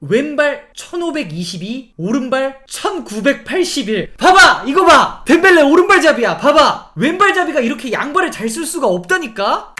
왼발 1522, 오른발 1981. 봐봐! 이거 봐! 덴벨레 오른발잡이야! 봐봐! 왼발잡이가 이렇게 양발을 잘 쓸 수가 없다니까?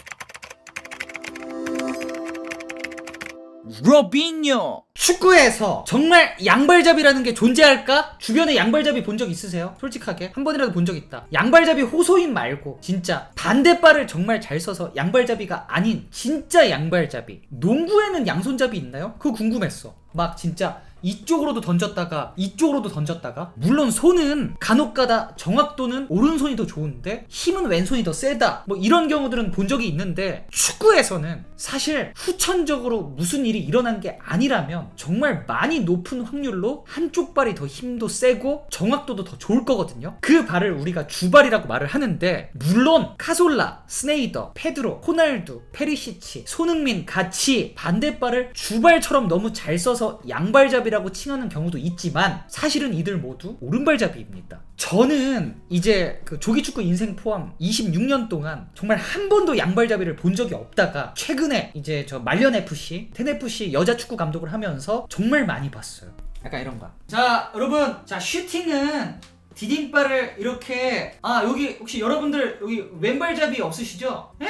로빈요 축구에서 정말 양발잡이라는 게 존재할까? 주변에 양발잡이 본 적 있으세요? 솔직하게 한 번이라도 본 적 있다. 양발잡이 호소인 말고 진짜 반대발을 정말 잘 써서 양발잡이가 아닌 진짜 양발잡이. 농구에는 양손잡이 있나요? 그거 궁금했어. 막 진짜 이쪽으로도 던졌다가 이쪽으로도 던졌다가 물론 손은 간혹가다 정확도는 오른손이 더 좋은데 힘은 왼손이 더 세다. 뭐 이런 경우들은 본 적이 있는데 축구에서는 사실 후천적으로 무슨 일이 일어난 게 아니라면 정말 많이 높은 확률로 한쪽 발이 더 힘도 세고 정확도도 더 좋을 거거든요. 그 발을 우리가 주발이라고 말을 하는데 물론 카솔라, 스네이더, 페드로, 호날두, 페리시치, 손흥민 같이 반대발을 주발처럼 너무 잘 써서 양발잡이라고 칭하는 경우도 있지만 사실은 이들 모두 오른발잡이입니다. 저는 이제 그 조기축구 인생 포함 26년 동안 정말 한 번도 양발잡이를 본 적이 없다가 최근에 이제 저 말년 FC, 텐 FC 여자 축구 감독을 하면서 정말 많이 봤어요. 약간 이런 거. 자, 여러분, 자 슈팅은 디딤발을 이렇게 아 여기 혹시 여러분들 여기 왼발잡이 없으시죠? 에?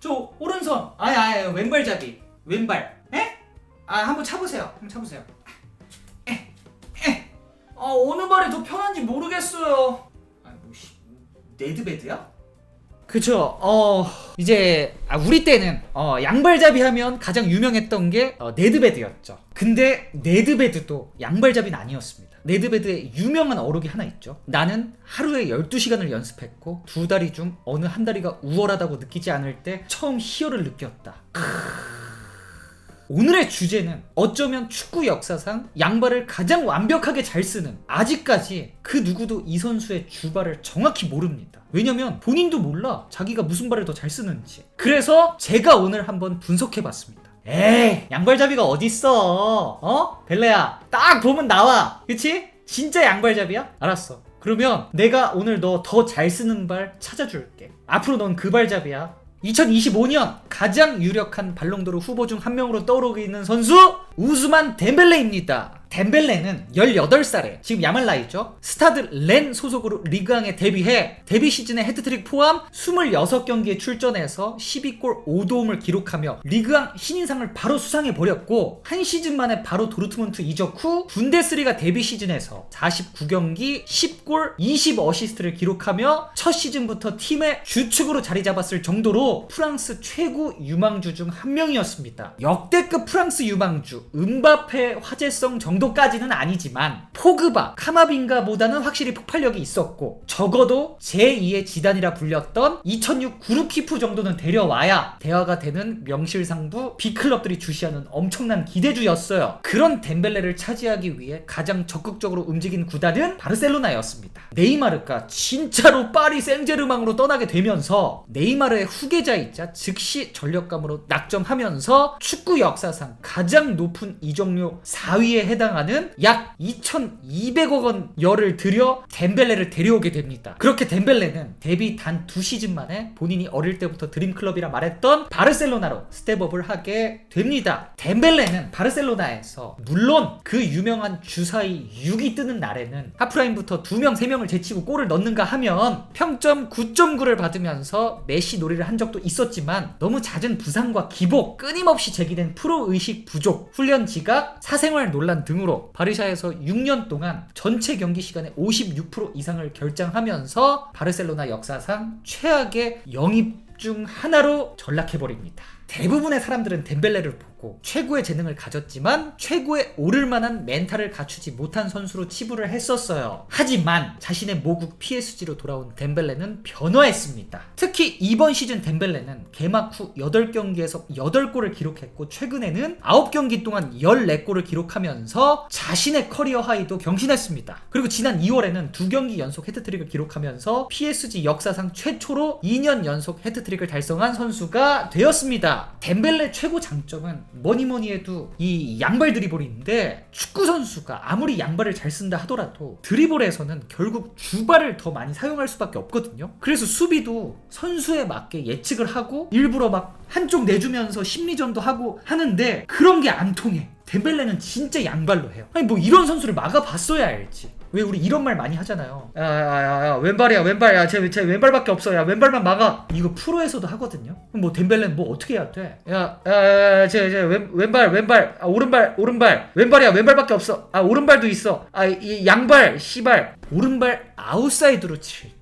저 오른손 아예 아예 왼발잡이 왼발 에? 아 한번 차보세요. 한번 차보세요. 에, 에. 아 어느 발이 더 편한지 모르겠어요. 아뭐 네드베드야? 그쵸. 어 이제 아, 우리 때는 어, 양발잡이 하면 가장 유명했던 게 어, 네드베드였죠. 근데 네드베드도 양발잡이는 아니었습니다. 네드베드에 유명한 어록이 하나 있죠. 나는 하루에 12시간을 연습했고 두 다리 중 어느 한 다리가 우월하다고 느끼지 않을 때 처음 희열을 느꼈다 오늘의 주제는 어쩌면 축구 역사상 양발을 가장 완벽하게 잘 쓰는 아직까지 그 누구도 이 선수의 주발을 정확히 모릅니다. 왜냐면 본인도 몰라 자기가 무슨 발을 더 잘 쓰는지. 그래서 제가 오늘 한번 분석해 봤습니다. 에이 양발잡이가 어딨어 어? 벨레야 딱 보면 나와 그치? 진짜 양발잡이야? 알았어 그러면 내가 오늘 너 더 잘 쓰는 발 찾아줄게 앞으로 넌 그 발잡이야 2025년 가장 유력한 발롱도르 후보 중 한 명으로 떠오르고 있는 선수 우스만 덴벨레입니다. 덴벨레는 18살에 지금 야말 나이죠. 스타드 렌 소속으로 리그왕에 데뷔해 데뷔 시즌에 헤드트릭 포함 26경기에 출전해서 12골 5도움을 기록하며 리그왕 신인상을 바로 수상해 버렸고 한 시즌 만에 바로 도르트문트 이적 후 분데스리가 데뷔 시즌에서 49경기 10골 20어시스트를 기록하며 첫 시즌부터 팀의 주축으로 자리 잡았을 정도로 프랑스 최고 유망주 중 한 명이었습니다. 역대급 프랑스 유망주 음바페 화제성 정도 까지는 아니지만 포그바, 카마빈가보다는 확실히 폭발력이 있었고 적어도 제2의 지단이라 불렸던 2006 그룹키프 정도는 데려와야 대화가 되는 명실상부 B클럽들이 주시하는 엄청난 기대주였어요. 그런 덴벨레를 차지하기 위해 가장 적극적으로 움직인 구단은 바르셀로나였습니다. 네이마르가 진짜로 파리 생제르망으로 떠나게 되면서 네이마르의 후계자이자 즉시 전력감으로 낙점하면서 축구 역사상 가장 높은 이적료 4위에 해당 하는 약 2,200억 원 열을 들여 덴벨레를 데려오게 됩니다. 그렇게 덴벨레는 데뷔 단 두 시즌 만에 본인이 어릴 때부터 드림클럽이라 말했던 바르셀로나로 스텝업을 하게 됩니다. 덴벨레는 바르셀로나에서 물론 그 유명한 주사위 6이 뜨는 날에는 하프라인부터 2명, 3명을 제치고 골을 넣는가 하면 평점 9.9를 받으면서 메시 놀이를 한 적도 있었지만 너무 잦은 부상과 기복, 끊임없이 제기된 프로 의식 부족, 훈련 지각, 사생활 논란 등으로 바르샤에서 6년 동안 전체 경기 시간의 56% 이상을 결장하면서 바르셀로나 역사상 최악의 영입 중 하나로 전락해버립니다. 대부분의 사람들은 덴벨레를 보고 최고의 재능을 가졌지만 최고에 오를 만한 멘탈을 갖추지 못한 선수로 치부를 했었어요. 하지만 자신의 모국 PSG로 돌아온 덴벨레는 변화했습니다. 특히 이번 시즌 덴벨레는 개막 후 8경기에서 8골을 기록했고 최근에는 9경기 동안 14골을 기록하면서 자신의 커리어 하이도 경신했습니다. 그리고 지난 2월에는 두 경기 연속 헤트트릭을 기록하면서 PSG 역사상 최초로 2년 연속 헤트트릭을 달성한 선수가 되었습니다. 덴벨레 최고 장점은 뭐니 뭐니 해도 이 양발 드리블인데 축구 선수가 아무리 양발을 잘 쓴다 하더라도 드리블에서는 결국 주발을 더 많이 사용할 수밖에 없거든요. 그래서 수비도 선수에 맞게 예측을 하고 일부러 막 한쪽 내주면서 심리전도 하고 하는데 그런 게 안 통해. 덴벨레는 진짜 양발로 해요. 아니 뭐 이런 선수를 막아봤어야 알지. 왜 우리 이런 말 많이 하잖아요. 야 야 야 야 왼발이야 왼발이야 쟤, 쟤 왼발밖에 없어. 야 왼발만 막아. 이거 프로에서도 하거든요. 그럼 뭐 덴벨레는 뭐 어떻게 해야 돼? 야 야야쟤쟤 왼발 왼발 아, 오른발 오른발 왼발이야 왼발밖에 없어. 아 오른발도 있어. 아 이 양발 씨발 오른발 아웃사이드로 칠지.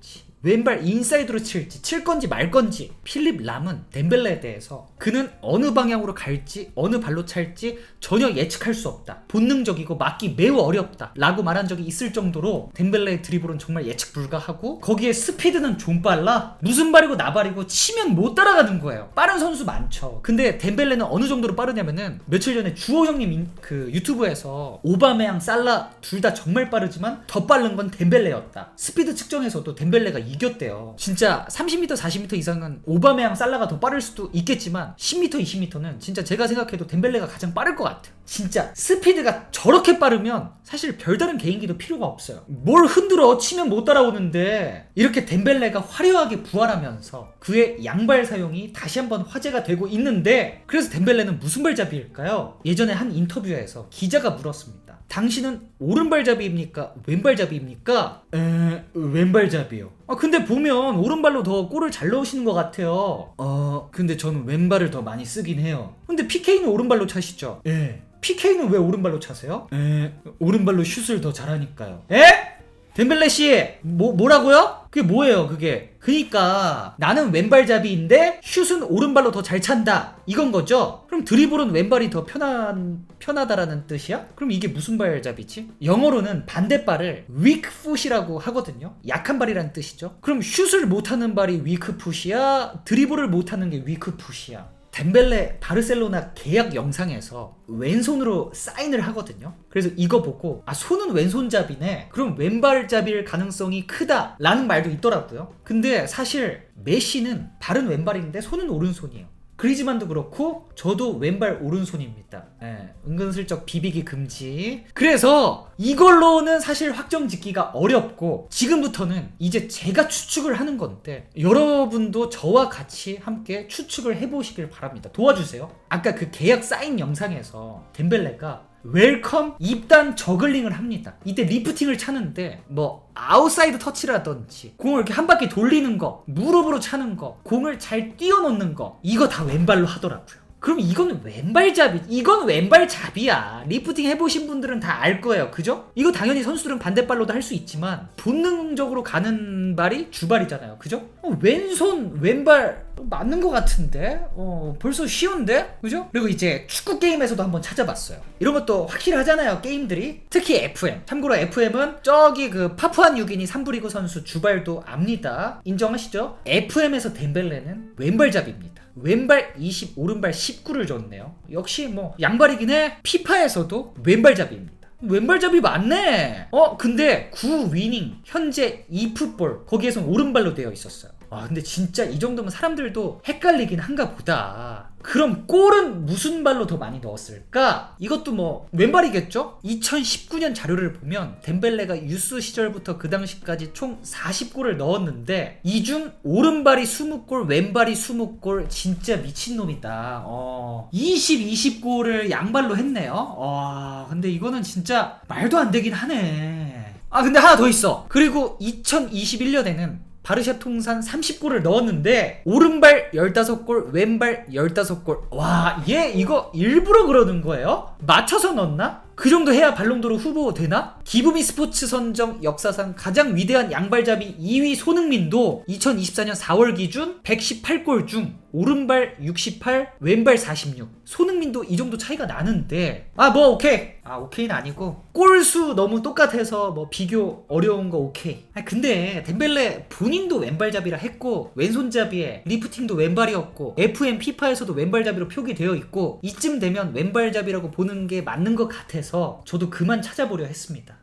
왼발 인사이드로 칠지 칠 건지 말 건지 필립 람은 덴벨레에 대해서 그는 어느 방향으로 갈지 어느 발로 찰지 전혀 예측할 수 없다. 본능적이고 막기 매우 어렵다. 라고 말한 적이 있을 정도로 덴벨레의 드리블은 정말 예측 불가하고 거기에 스피드는 좀 빨라 무슨 발이고 나발이고 치면 못 따라가는 거예요. 빠른 선수 많죠. 근데 덴벨레는 어느 정도로 빠르냐면은 며칠 전에 주호 형님 인- 그 유튜브에서 오바메양 살라 둘 다 정말 빠르지만 더 빠른 건 덴벨레였다. 스피드 측정에서도 덴벨레가 이겼대요. 진짜 30m 40m 이상은 오바메양 살라가 더 빠를 수도 있겠지만 10m 20m는 진짜 제가 생각해도 덴벨레가 가장 빠를 것 같아요. 진짜 스피드가 저렇게 빠르면 사실 별다른 개인기도 필요가 없어요. 뭘 흔들어 치면 못 따라오는데 이렇게 덴벨레가 화려하게 부활하면서 그의 양발 사용이 다시 한번 화제가 되고 있는데 그래서 덴벨레는 무슨 발잡이일까요? 예전에 한 인터뷰에서 기자가 물었습니다 당신은 오른발잡이입니까? 왼발잡이입니까? 에... 왼발잡이요 아 근데 보면 오른발로 더 골을 잘 넣으시는 것 같아요 어... 근데 저는 왼발을 더 많이 쓰긴 해요 근데 PK는 오른발로 차시죠? 예 PK는 왜 오른발로 차세요? 에... 오른발로 슛을 더 잘하니까요 에? 덴벨레 씨, 뭐 뭐라고요? 그게 뭐예요, 그게? 그니까 나는 왼발잡이인데 슛은 오른발로 더 잘 찬다. 이건 거죠? 그럼 드리블은 왼발이 더 편한 편하다라는 뜻이야? 그럼 이게 무슨 발잡이지? 영어로는 반대발을 weak foot이라고 하거든요. 약한 발이라는 뜻이죠. 그럼 슛을 못 하는 발이 weak foot이야? 드리블을 못 하는 게 weak foot이야? 덴벨레 바르셀로나 계약 영상에서 왼손으로 사인을 하거든요. 그래서 이거 보고 아 손은 왼손잡이네. 그럼 왼발잡이일 가능성이 크다라는 말도 있더라고요. 근데 사실 메시는 발은 왼발인데 손은 오른손이에요. 그리즈만도 그렇고 저도 왼발 오른손입니다. 예, 은근슬쩍 비비기 금지. 그래서 이걸로는 사실 확정 짓기가 어렵고 지금부터는 이제 제가 추측을 하는 건데 여러분도 저와 같이 함께 추측을 해보시길 바랍니다. 도와주세요. 아까 그 계약 사인 영상에서 덴벨레가 웰컴 입단 저글링을 합니다. 이때 리프팅을 차는데 뭐 아웃사이드 터치라든지 공을 이렇게 한 바퀴 돌리는 거, 무릎으로 차는 거, 공을 잘 뛰어놓는 거 이거 다 왼발로 하더라고요. 그럼 이건 왼발잡이, 이건 왼발잡이야. 리프팅 해보신 분들은 다 알 거예요. 그죠? 이거 당연히 선수들은 반대발로도 할 수 있지만 본능적으로 가는 발이 주발이잖아요. 그죠? 어, 왼손, 왼발 맞는 것 같은데? 어, 벌써 쉬운데? 그죠? 그리고 이제 축구 게임에서도 한번 찾아봤어요. 이런 것도 확실하잖아요, 게임들이. 특히 FM. 참고로 FM은 저기 그 파푸안 유기니 3부리그 선수 주발도 압니다. 인정하시죠? FM에서 덴벨레는 왼발잡이입니다. 왼발 20, 오른발 19를 줬네요. 역시 뭐 양발이긴 해. 피파에서도 왼발잡이입니다. 왼발잡이 맞네. 어, 근데 9 위닝 현재 2풋볼 거기에선 오른발로 되어 있었어요. 아, 근데 진짜 이 정도면 사람들도 헷갈리긴 한가 보다. 그럼 골은 무슨 발로 더 많이 넣었을까? 이것도 뭐 왼발이겠죠? 2019년 자료를 보면 덴벨레가 유스 시절부터 그 당시까지 총 40골을 넣었는데 이 중 오른발이 20골, 왼발이 20골 진짜 미친놈이다. 어. 20, 20골을 양발로 했네요. 와, 근데 이거는 진짜 말도 안 되긴 하네. 아, 근데 하나 더 있어. 그리고 2021년에는 바르샤 통산 30골을 넣었는데 오른발 15골, 왼발 15골. 와, 얘 이거 일부러 그러는 거예요? 맞춰서 넣었나? 그 정도 해야 발롱도르 후보 되나? 기부미 스포츠 선정 역사상 가장 위대한 양발잡이 2위 손흥민도 2024년 4월 기준 118골 중 오른발 68, 왼발 46. 손흥민도 이 정도 차이가 나는데 아 뭐 오케이. 아 오케이는 아니고 골수 너무 똑같아서 뭐 비교 어려운 거 오케이. 아 근데 덴벨레 본인도 왼발잡이라 했고 왼손잡이에 리프팅도 왼발이었고 FM 피파에서도 왼발잡이로 표기되어 있고 이쯤 되면 왼발잡이라고 보는 게 맞는 것 같아서 저도 그만 찾아보려 했습니다.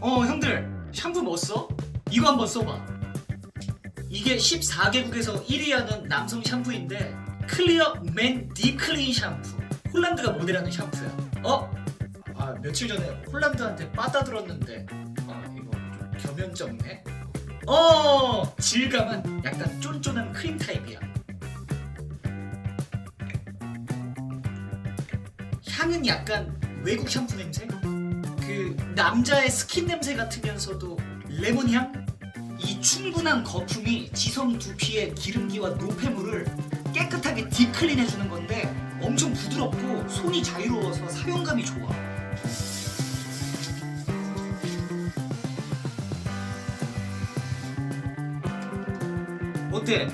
어 형들 샴푸 뭐 써? 이거 한번 써봐. 이게 14개국에서 1위 하는 남성 샴푸인데 클리어 맨 디클린 샴푸 홀란드가 모델하는 샴푸야 어? 아 며칠 전에 홀란드한테 빠따 들었는데 아 이거 좀 겸연쩍네 어 질감은 약간 쫀쫀한 크림 타입이야 향은 약간 외국 샴푸 냄새? 그 남자의 스킨 냄새 같으면서도 레몬 향? 이 충분한 거품이 지성 두피의 기름기와 노폐물을 깨끗하게 딥클린 해주는 건데 엄청 부드럽고 손이 자유로워서 사용감이 좋아. 어때?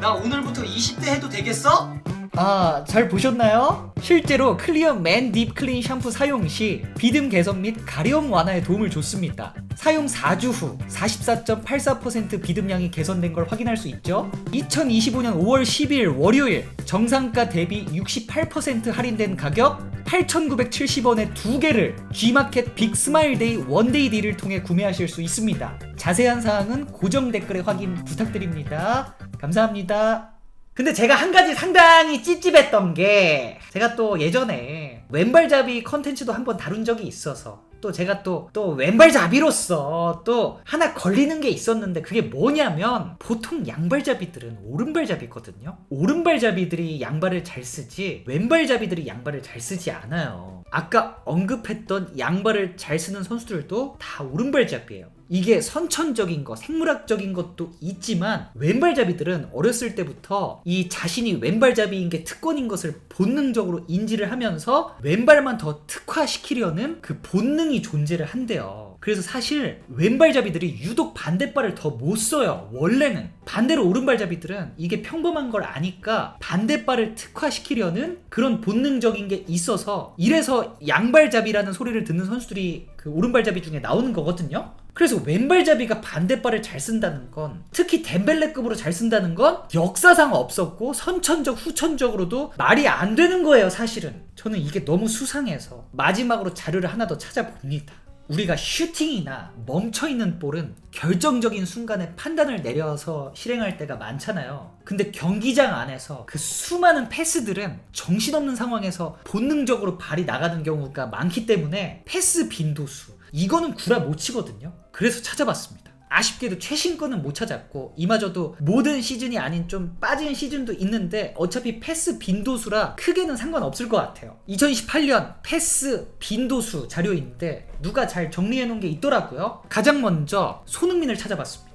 나 오늘부터 20대 해도 되겠어? 아, 잘 보셨나요? 실제로 클리어 맨 딥 클린 샴푸 사용 시 비듬 개선 및 가려움 완화에 도움을 줬습니다. 사용 4주 후 44.84% 비듬량이 개선된 걸 확인할 수 있죠. 2025년 5월 12일 월요일 정상가 대비 68% 할인된 가격 8,970원에 두 개를 G마켓 빅 스마일 데이 원데이 딜을 통해 구매하실 수 있습니다. 자세한 사항은 고정 댓글에 확인 부탁드립니다. 감사합니다. 근데 제가 한 가지 상당히 찝찝했던 게 제가 또 예전에 왼발잡이 컨텐츠도 한번 다룬 적이 있어서 또 제가 또 또 왼발잡이로서 또 하나 걸리는 게 있었는데 그게 뭐냐면 보통 양발잡이들은 오른발잡이거든요. 오른발잡이들이 양발을 잘 쓰지 왼발잡이들이 양발을 잘 쓰지 않아요. 아까 언급했던 양발을 잘 쓰는 선수들도 다 오른발잡이에요. 이게 선천적인 것, 생물학적인 것도 있지만 왼발잡이들은 어렸을 때부터 이 자신이 왼발잡이인 게 특권인 것을 본능적으로 인지를 하면서 왼발만 더 특화시키려는 그 본능이 존재를 한대요. 그래서 사실 왼발잡이들이 유독 반대발을 더 못 써요. 원래는 반대로 오른발잡이들은 이게 평범한 걸 아니까 반대발을 특화시키려는 그런 본능적인 게 있어서 이래서 양발잡이라는 소리를 듣는 선수들이 그 오른발잡이 중에 나오는 거거든요. 그래서 왼발잡이가 반대발을 잘 쓴다는 건 특히 덴벨레급으로 잘 쓴다는 건 역사상 없었고 선천적 후천적으로도 말이 안 되는 거예요 사실은 저는 이게 너무 수상해서 마지막으로 자료를 하나 더 찾아봅니다 우리가 슈팅이나 멈춰있는 볼은 결정적인 순간에 판단을 내려서 실행할 때가 많잖아요. 근데 경기장 안에서 그 수많은 패스들은 정신없는 상황에서 본능적으로 발이 나가는 경우가 많기 때문에 패스 빈도수, 이거는 구라 못 치거든요. 그래서 찾아봤습니다. 아쉽게도 최신 거는 못 찾았고 이마저도 모든 시즌이 아닌 좀 빠진 시즌도 있는데 어차피 패스 빈도수라 크게는 상관없을 것 같아요. 2018년 패스 빈도수 자료인데 누가 잘 정리해 놓은 게 있더라고요. 가장 먼저 손흥민을 찾아봤습니다.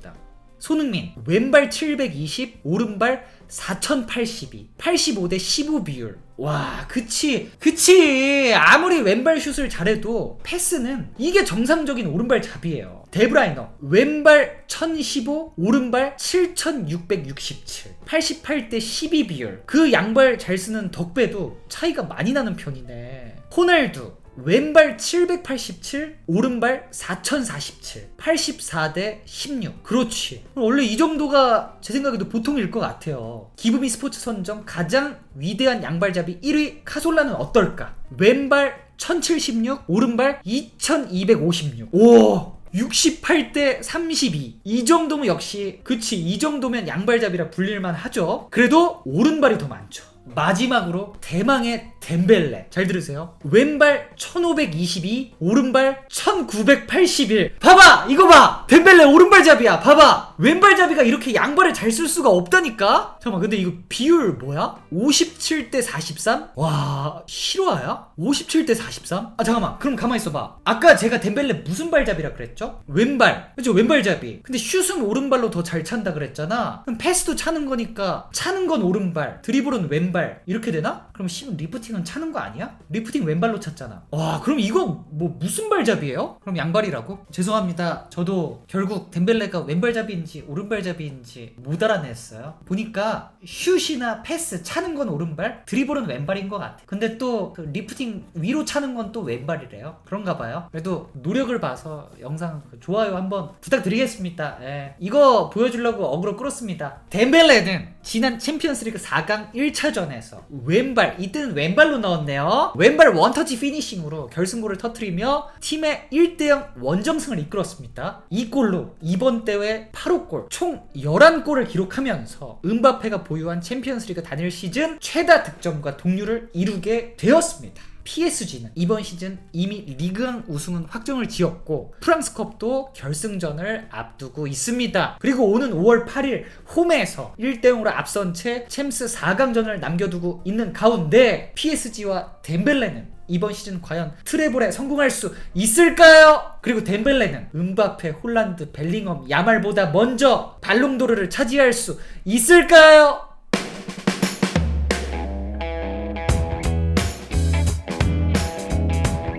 손흥민 왼발 720 오른발 4082 85대 15 비율. 와 그치 그치. 아무리 왼발 슛을 잘해도 패스는 이게 정상적인 오른발 잡이에요. 데브라이너 왼발 1015 오른발 7667 88대 12 비율. 그 양발 잘 쓰는 덕배도 차이가 많이 나는 편이네. 호날두 왼발 787, 오른발 4047, 84대 16. 그렇지. 원래 이 정도가 제 생각에도 보통일 것 같아요. 기브미 스포츠 선정 가장 위대한 양발잡이 1위 카솔라는 어떨까? 왼발 1076, 오른발 2256. 오! 68대 32. 이 정도면 역시, 그치, 이 정도면 양발잡이라 불릴만 하죠. 그래도 오른발이 더 많죠. 마지막으로 대망의 덴벨레. 잘 들으세요. 왼발 1522 오른발 1981 봐봐! 이거 봐! 덴벨레 오른발잡이야. 봐봐! 왼발잡이가 이렇게 양발을 잘 쓸 수가 없다니까? 잠깐만 근데 이거 비율 뭐야? 57대 43? 와 실화야? 57대 43? 아 잠깐만. 그럼 가만히 있어봐. 아까 제가 덴벨레 무슨 발잡이라 그랬죠? 왼발. 그죠 왼발잡이. 근데 슛은 오른발로 더 잘 찬다 그랬잖아. 그럼 패스도 차는 거니까 차는 건 오른발 드리블은 왼발 이렇게 되나? 그럼 씨 리프팅은 차는 거 아니야? 리프팅 왼발로 찼잖아 와 그럼 이거 뭐 무슨 발잡이에요? 그럼 양발이라고? 죄송합니다 저도 결국 덴벨레가 왼발잡이인지 오른발잡이인지 못 알아냈어요 보니까 슛이나 패스 차는 건 오른발 드리블은 왼발인 것 같아 근데 또 그 리프팅 위로 차는 건 또 왼발이래요 그런가 봐요 그래도 노력을 봐서 영상 그 좋아요 한번 부탁드리겠습니다 예. 이거 보여주려고 어그로 끌었습니다 덴벨레는 지난 챔피언스리그 4강 1차전 에서 왼발 이때는 왼발로 넣었네요 왼발 원터치 피니싱으로 결승골을 터트리며 팀의 1대0 원정승을 이끌었습니다 이 골로 이번 대회 8호 골, 총 11골을 기록하면서 은바페가 보유한 챔피언스리그 단일 시즌 최다 득점과 동률을 이루게 되었습니다. PSG는 이번 시즌 이미 리그왕 우승은 확정을 지었고 프랑스컵도 결승전을 앞두고 있습니다. 그리고 오는 5월 8일 홈에서 1대 0으로 앞선 채 챔스 4강전을 남겨두고 있는 가운데 PSG와 덴벨레는 이번 시즌 과연 트래블에 성공할 수 있을까요? 그리고 덴벨레는 음바페, 홀란드, 벨링엄, 야말보다 먼저 발롱도르를 차지할 수 있을까요?